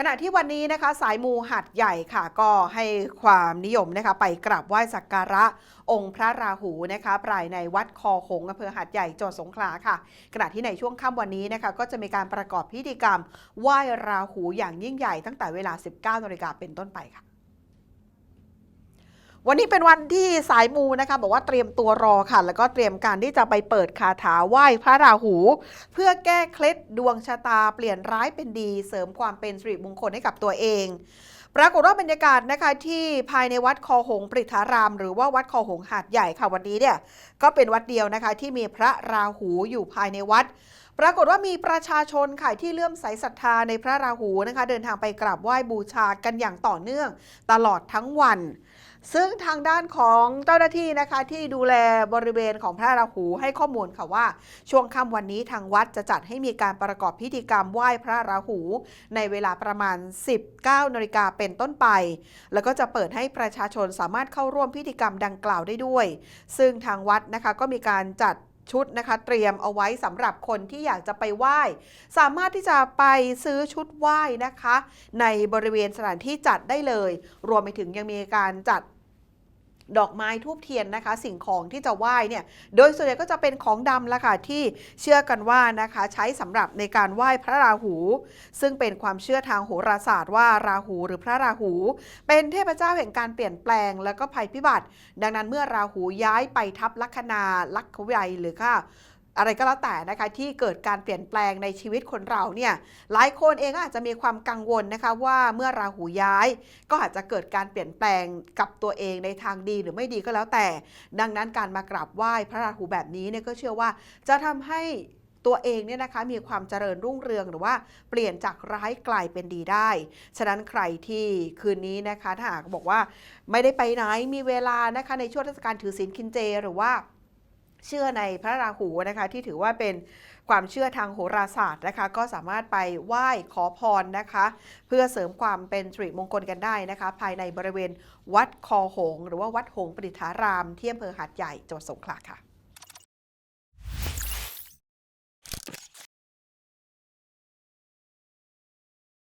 ขณะที่วันนี้นะคะสายมูหัดใหญ่ค่ะ ก็ให้ความนิยมนะคะไปกราบไหว้สักการะองค์พระราหูนะคะภายในวัดคอหงอำเภอหัดใหญ่จังหวัดสงขลาค่ะ ขณะที่ในช่วงค่ำวันนี้นะคะก็จะมีการประกอบพิธีกรรมไหว้ราหูอย่างยิ่งใหญ่ตั้งแต่เวลา 19นาฬิกาเป็นต้นไปค่ะ วันนี้เป็นวันที่สายมูนะคะบอกว่าเตรียมตัวรอค่ะ แล้วก็เตรียมการที่จะไปเปิดคาถาไหว้พระราหู เพื่อแก้เคล็ดดวงชะตาเปลี่ยนร้ายเป็นดี เสริมความเป็นสิริมงคลให้กับตัวเองปรากฏว่าบรรยากาศนะคะที่ภายในวัดคอหงปริธาราม หรือว่าวัดคอหงหาดใหญ่ค่ะวันนี้เนี่ยก็เป็นวัดเดียวนะคะที่มีพระราหูอยู่ภายในวัด ปรากฏว่ามีประชาชนค่ะที่เลื่อมใสศรัทธาในพระราหูนะคะ เดินทางไปกราบไหว้บูชากันอย่างต่อเนื่องตลอดทั้งวัน ซึ่งทางด้านของเจ้าหน้าที่นะคะที่ดูแลบริเวณของพระราหูให้ข้อมูลค่ะว่า ช่วงค่ำวันนี้ทางวัดจะจัดให้มีการประกอบพิธีกรรมไหว้พระราหู ในเวลาประมาณ 19นาฬิกาเป็นต้นไป แล้วก็จะเปิดให้ประชาชนสามารถเข้าร่วมพิธีกรรมดังกล่าวได้ด้วย ซึ่งทางวัดนะคะก็มีการจัด ชุดนะคะ เตรียมเอาไว้สำหรับคนที่อยากจะไปไหว้ สามารถที่จะไปซื้อชุดไหว้นะคะ ในบริเวณสถานที่จัดได้เลย รวมไปถึงยังมีการจัด ดอกไม้ทูบเทียนนะคะ สิ่งของที่จะไหว้เนี่ยโดยส่วนใหญ่ก็จะเป็นของดำละค่ะที่เชื่อกันว่านะคะ ใช้สำหรับในการไหว้พระราหู ซึ่งเป็นความเชื่อทางโหราศาสตร์ว่าราหูหรือพระราหู เป็นเทพเจ้าแห่งการเปลี่ยนแปลงแล้วก็ภัยพิบัติ ดังนั้นเมื่อราหูย้ายไปทับลัคนาลัควิยหรือค่ะ อะไรก็แล้วแต่นะคะที่เกิดการเปลี่ยนแปลงในชีวิตคนเราเนี่ยหลายคนเองก็อาจจะมีความกังวลนะคะว่าเมื่อราหูย้าย ก็อาจจะเกิดการเปลี่ยนแปลงกับตัวเองในทางดีหรือไม่ดีก็แล้วแต่ ดังนั้นการมากราบไหว้พระราหูแบบนี้เนี่ยก็เชื่อว่าจะทำให้ตัวเองเนี่ยนะคะมีความเจริญรุ่งเรืองหรือว่าเปลี่ยนจากร้ายกลายเป็นดีได้ ฉะนั้นใครที่คืนนี้นะคะถ้าหากบอกว่าไม่ได้ไปไหนมีเวลานะคะในช่วงเทศกาลถือศีลกินเจหรือว่า เชื่อในพระราหูนะคะ ที่ถือว่าเป็นความเชื่อทางโหราศาสตร์นะคะ ก็สามารถไปไหว้ขอพรนะคะ เพื่อเสริมความเป็นสิริมงคลกันได้นะคะ ภายในบริเวณวัดคอหง หรือว่าวัดหงปริธารามที่อำเภอหาดใหญ่จังหวัดสงขลาค่ะ